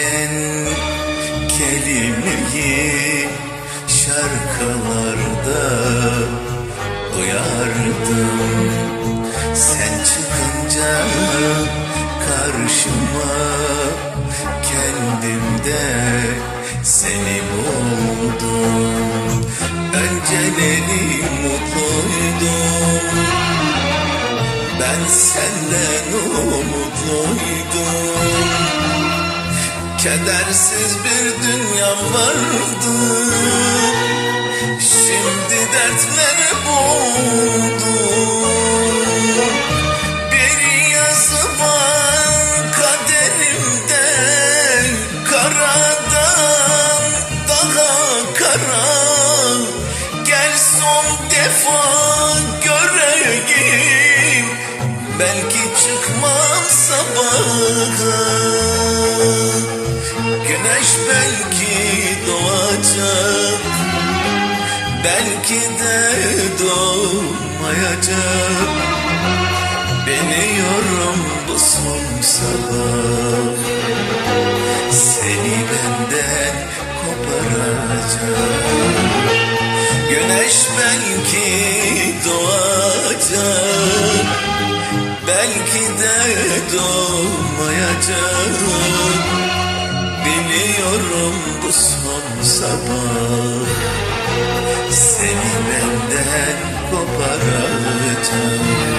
gelen kelimeyi şarkılarda duyardım. Sen çıkınca karşıma kendimde seni buldum. Önceleri mutluydum. Ben senden umutluydum. Kedersiz bir dünya vardı. Şimdi dertleri boğdu Bir yazı var kaderimde. Karadan daha kara. Gel son defa göreyim. Belki çıkmam sabaha Belki de doğmayacak Biliyorum bu son sabah. Seni benden koparacak. Güneş belki doğacak. Belki de doğmayacak. Biliyorum bu son sabah koparacak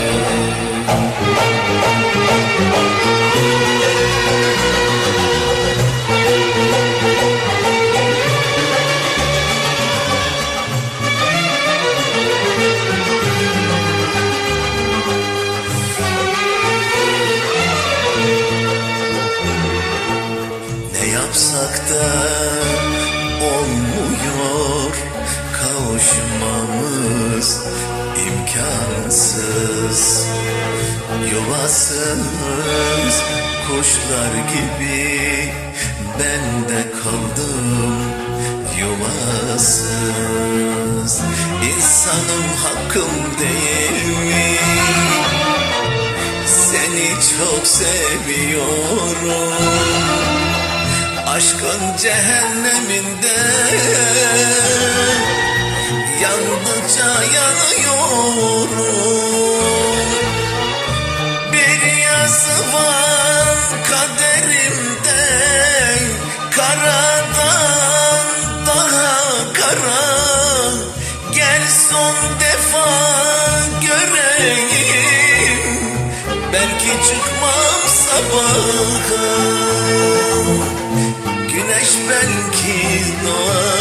Kavuşmamız imkansız. Yuvasız kuşlar gibi Ben de kaldım yuvasız. İnsanım hakkım değil mi? Seni çok seviyorum. Aşkın cehenneminde Yandıkça yanıyorum. Bir yazı var kaderimde. Karadan daha kara. Gel son defa göreyim. Belki çıkmam sabaha Güneş belki doğacak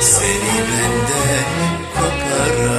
seni benden koparan